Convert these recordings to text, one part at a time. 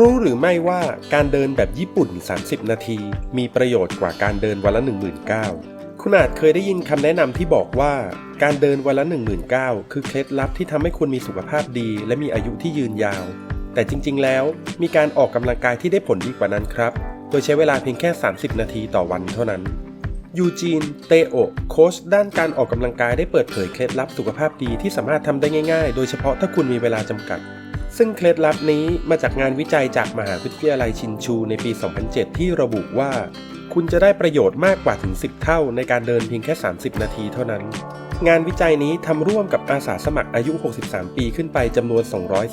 รู้หรือไม่ว่าการเดินแบบญี่ปุ่น 30 นาที มีประโยชน์กว่าการเดินวันละ19,000คุณอาจเคยได้ยินคำแนะนำที่บอกว่า การเดินวันละ19,000คือเคล็ดลับที่ทำให้คุณมีสุขภาพดี และมีอายุที่ยืนยาว แต่จริง ๆ แล้ว มีการออกกำลังกายที่ได้ผลดีกว่านั้นครับ โดยใช้เวลาเพียงแค่ 30 นาทีต่อวันเท่านั้นยูจีน เตโอโค้ชด้านการออกกำลังกายได้เปิดเผยเคล็ดลับสุขภาพดีที่สามารถทำได้ง่าย ๆ โดยเฉพาะถ้าคุณมีเวลาจำกัด ซึ่งเคล็ดลับนี้มาจากงานวิจัยจากมหาวิทยาลัยชินชูในปี 2007 ที่ระบุว่า คุณจะได้ประโยชน์มากกว่าถึง 10 เท่าในการเดินเพียงแค่ 30 นาทีเท่านั้น งานวิจัยนี้ทำร่วมกับอาสาสมัครอายุ 63 ปีขึ้นไปจำนวน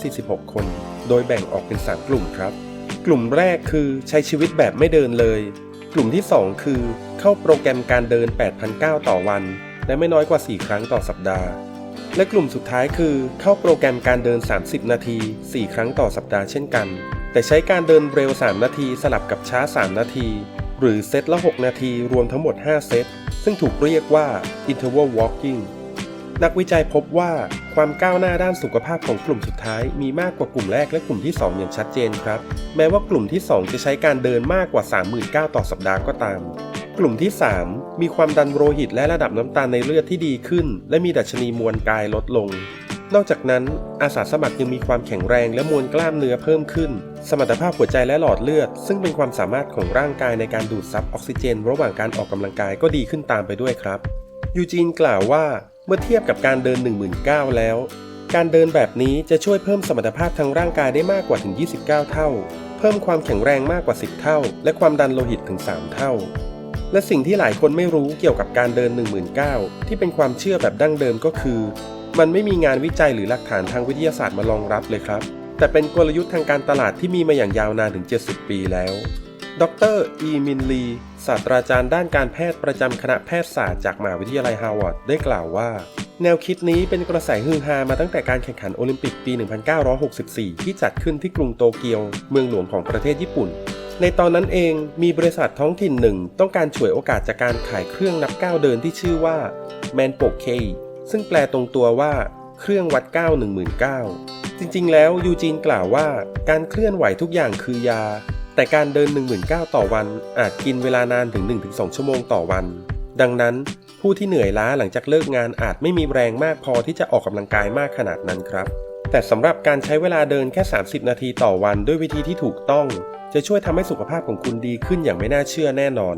246 คน โดยแบ่งออกเป็น 3 กลุ่มครับ กลุ่มแรกคือใช้ชีวิตแบบไม่เดินเลย กลุ่มที่ 2 คือ เข้าโปรแกรมการเดิน 8,009 ต่อวัน และไม่น้อยกว่า 4 ครั้งต่อสัปดาห์ และกลุ่มสุดท้ายคือเข้าโปรแกรมการเดิน 30 นาที 4 ครั้งต่อสัปดาห์เช่นกัน แต่ใช้การเดินเร็ว 3 นาทีสลับกับช้า 3 นาที หรือเซตละ 6 นาทีรวมทั้งหมด 5 เซต ซึ่งถูกเรียกว่า interval walking นักวิจัยพบว่าความก้าวหน้าด้านสุขภาพของกลุ่มสุดท้ายมีมากกว่ากลุ่มแรกและกลุ่มที่ 2 อย่างชัดเจนครับ แม้ว่ากลุ่มที่ 2 จะใช้การเดินมากกว่า 39,000 ต่อสัปดาห์ก็ตาม กลุ่มที่ 3 มีความดันโลหิตและระดับน้ำตาลในเลือดที่ดีขึ้น และมีดัชนีมวลกายลดลง นอกจากนั้น อาสาสมัครยังมีความแข็งแรงและมวลกล้ามเนื้อเพิ่มขึ้น สมรรถภาพหัวใจและหลอดเลือด ซึ่งเป็นความสามารถของร่างกายในการดูดซับออกซิเจน ระหว่างการออกกำลังกายก็ดีขึ้นตามไปด้วยครับ ยูจีนกล่าวว่าเมื่อเทียบกับการเดิน 19,000แล้ว การเดินแบบนี้จะช่วยเพิ่มสมรรถภาพทางร่างกายได้มากกว่าถึง 29 เท่า เพิ่มความแข็งแรงมากกว่า 10 เท่า และความดันโลหิตถึง 3 เท่า และสิ่งที่หลายคนไม่รู้เกี่ยวกับการเดิน 19,000 ที่เป็นความเชื่อแบบดั้งเดิมก็คือ มันไม่มีงานวิจัยหรือหลักฐานทางวิทยาศาสตร์มารองรับเลยครับ แต่เป็นกลยุทธ์ทางการตลาดที่มีมาอย่างยาวนานถึง 70 ปีแล้ว ดรอีมินลีศาสตราจารย์ด้านการแพทย์ประจำคณะแพทยศาสตร์จากมหาวิทยาลัยฮาร์วาร์ดได้กล่าวว่าแนวคิดนี้เป็นกระแสฮือฮามาตั้งแต่การแข่งขันโอลิมปิกปี 1964 ที่จัดขึ้นที่กรุงโตเกียว เมืองหลวงของประเทศญี่ปุ่น ในตอนนั้นเองมีบริษัทท้องถิ่นหนึ่งต้องการฉวยโอกาสจากการขายเครื่องนับก้าวเดินที่ชื่อว่า m a n p o k e ซึ่งแปลตรงตัวว่าเครื่องวัดก้าว19,000จริงๆ แล้วยูจีนกล่าวว่าการเคลื่อนไหวทุกอย่างคือยา แต่การเดิน 19,000ต่อวันอาจกินเวลานานถึง 1-2 ชั่วโมงต่อวัน ดังนั้นผู้ที่เหนื่อยล้าหลังจากเลิกงานอาจไม่มีแรงมากพอที่จะออกกำลังกายมากขนาดนั้นครับ แต่สำหรับการใช้เวลาเดินแค่ 30 นาทีต่อวันด้วยวิธีที่ถูกต้อง จะช่วยทำให้สุขภาพของคุณดีขึ้นอย่างไม่น่าเชื่อแน่นอน